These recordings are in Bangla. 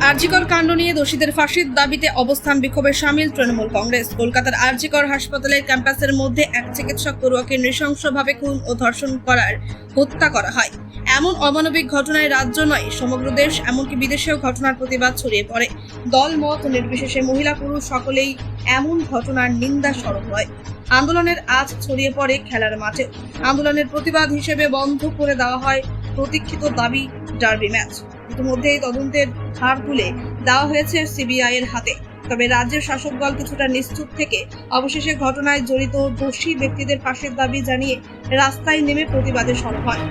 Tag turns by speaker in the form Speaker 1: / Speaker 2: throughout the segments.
Speaker 1: আরজিকর কাণ্ড নিয়ে দোষীদের ফাঁসির দাবিতে অবস্থান বিক্ষোভে সামিল তৃণমূল কংগ্রেস। কলকাতার আরজিকর হাসপাতালের ক্যাম্পাসের মধ্যে এক চিকিৎসক পড়ুয়াকে নৃশংসভাবে খুন ও ধর্ষণ করার হত্যা করা হয়। এমন অমানবিক ঘটনায় রাজ্য নয়, সমগ্র দেশ, এমনকি বিদেশেও ঘটনার প্রতিবাদ ছড়িয়ে পড়ে। দল মত নির্বিশেষে মহিলা পুরুষ সকলেই এমন ঘটনার নিন্দা স্মরণ হয়। আন্দোলনের আজ ছড়িয়ে পড়ে খেলার মাঠে। আন্দোলনের প্রতিবাদ হিসেবে বন্ধ করে দেওয়া হয় প্রতীক্ষিত দাবি ডার্বি ম্যাচ। ইতিমধ্যেই তদন্তের হার তুলে দেওয়া হয়েছে সিবিআই এর হাতে। তবে রাজ্যের শাসক দল কিছুটা নিশ্চুপ থেকে অবশেষে ঘটনায় জড়িত দোষী ব্যক্তিদের পাশের দাবি জানিয়ে রাস্তায় নেমে প্রতিবাদে সরব হয়।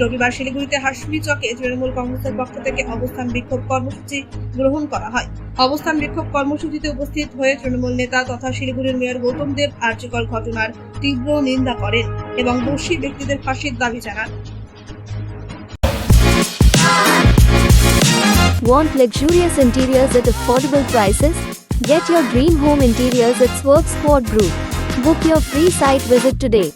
Speaker 1: রবিবার শিলিগুড়িতে হাসমি চকে তৃণমূল কংগ্রেসের পক্ষ থেকে অবস্থান বিক্ষোভ কর্মসূচি গ্রহণ করা হয় অবস্থান বিক্ষোভ কর্মসূচিতে উপস্থিত হয়ে তৃণমূল নেতা তথা শিলিগুড়ির মেয়র গৌতম দেব আর্যকর ঘটনার তীব্র নিন্দা করেন এবং দোষী ব্যক্তিদের ফাঁসির দাবি জানান
Speaker 2: Want luxurious interiors at affordable prices? Get your dream home interiors at Swerve Sport Group. Book your free site visit today.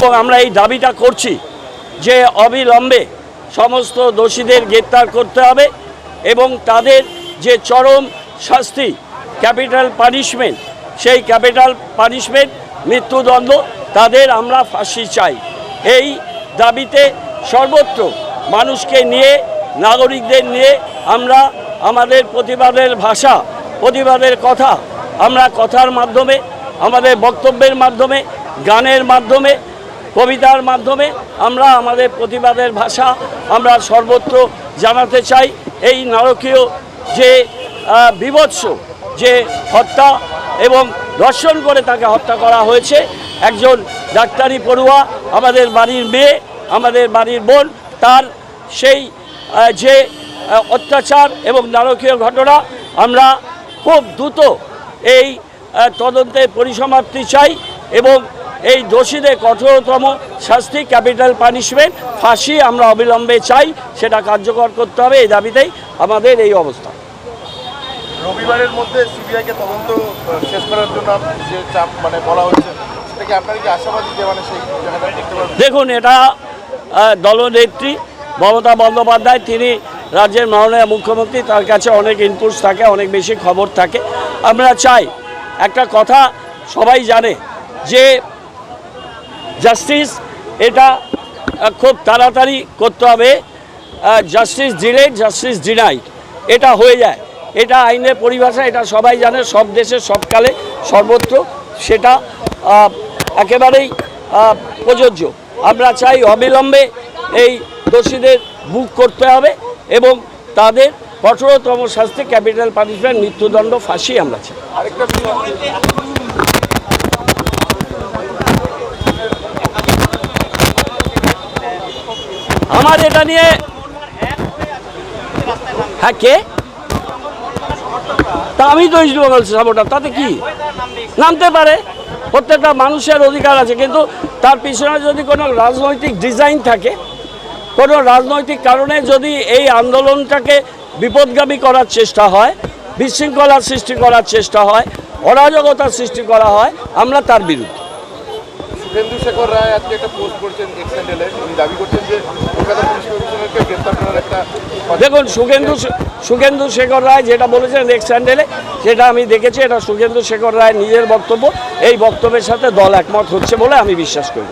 Speaker 3: এবং আমরা এই দাবিটা করছি যে অবিলম্বে সমস্ত দোষীদের গ্রেপ্তার করতে হবে এবং তাদের যে চরম শাস্তি, ক্যাপিটাল পানিশমেন্ট, সেই ক্যাপিটাল পানিশমেন্ট, মৃত্যুদণ্ড, তাদের আমরা ফাঁসি চাই। এই দাবিতে সর্বত্র মানুষকে নিয়ে, নাগরিকদের নিয়ে আমরা আমাদের প্রতিবাদের ভাষা, প্রতিবাদের কথা, আমরা কথার মাধ্যমে, আমাদের বক্তব্যের মাধ্যমে, গানের মাধ্যমে কবিতার মাধ্যমে আমরা আমাদের প্রতিবাদের ভাষা আমরা সর্বত্র জানাতে চাই। এই নারকীয় যে বীভৎস যে হত্যা এবং ধর্ষণ করে তাকে হত্যা করা হয়েছে, একজন ডাক্তারি পড়ুয়া, আমাদের বাড়ির মেয়ে, আমাদের বাড়ির বোন, তার সেই যে অত্যাচার এবং নারকীয় ঘটনা, আমরা খুব দ্রুত এই তদন্তের পরিসমাপ্তি চাই এবং এই দোষীদের কঠোরতম শাস্তি ক্যাপিটাল পানিশমেন্ট ফাঁসি আমরা অবিলম্বে চাই সেটা কার্যকর করতে হবে এই দাবিতেই আমাদের এই অবস্থা।
Speaker 4: রবিবারের মধ্যে সিবিআইকে তদন্ত শেষ করার জন্য যে চাপ মানে বলা হচ্ছে সেটাকে আপনারা কি আশাবাদী যে মানে সেই
Speaker 3: দেখুন এটা দলনেত্রী মমতা বন্দ্যোপাধ্যায় তিনি রাজ্যের মাননীয় মুখ্যমন্ত্রী তার কাছে অনেক ইনপুটস থাকে অনেক বেশি খবর থাকে। আমরা চাই একটা কথা সবাই জানে যে জাস্টিস, এটা খুব তাড়াতাড়ি করতে হবে। Justice delayed, justice denied. এটা হয়ে যায়। এটা আইনের পরিভাষা, এটা সবাই জানে, সব দেশে সবকালে সর্বত্র সেটা একেবারেই প্রযোজ্য। আমরা চাই অবিলম্বে এই দোষীদের বুক করতে হবে এবং তাদের কঠোরতম শাস্তি, ক্যাপিটাল পানিশমেন্ট, মৃত্যুদণ্ড ফাঁসি আমরা চাই। আমার এটা নিয়ে হ্যাঁ কে? তা আমি তো বেঙ্গল সাপোর্টার তাতে কি? নামতে পারে, প্রত্যেকটা মানুষের অধিকার আছে, কিন্তু তার পিছনে যদি কোনো রাজনৈতিক ডিজাইন থাকে, কোনো রাজনৈতিক কারণে যদি এই আন্দোলনটাকে বিপদগামী করার চেষ্টা হয়, বিশৃঙ্খলার সৃষ্টি করার চেষ্টা হয়, অরাজকতার সৃষ্টি করা হয়, আমরা তার বিরুদ্ধে।
Speaker 4: শুভেন্দু শেখর রায় আজকে একটা পোস্ট করছেন এক্সেন্ডেলে উনি দাবি করছেন যে কলকাতা পুলিশ কমিশনারকে গ্রেপ্তার করার একটা
Speaker 3: দেখুন সুখেন্দু সুখেন্দু শেখর রায় যেটা বলেছেন নেক্সট স্যান্ডেলে সেটা আমি দেখেছি, এটা সুখেন্দু শেখর রায় নিজের বক্তব্য। এই বক্তব্যের সাথে দল একমত হচ্ছে বলে আমি বিশ্বাস করি।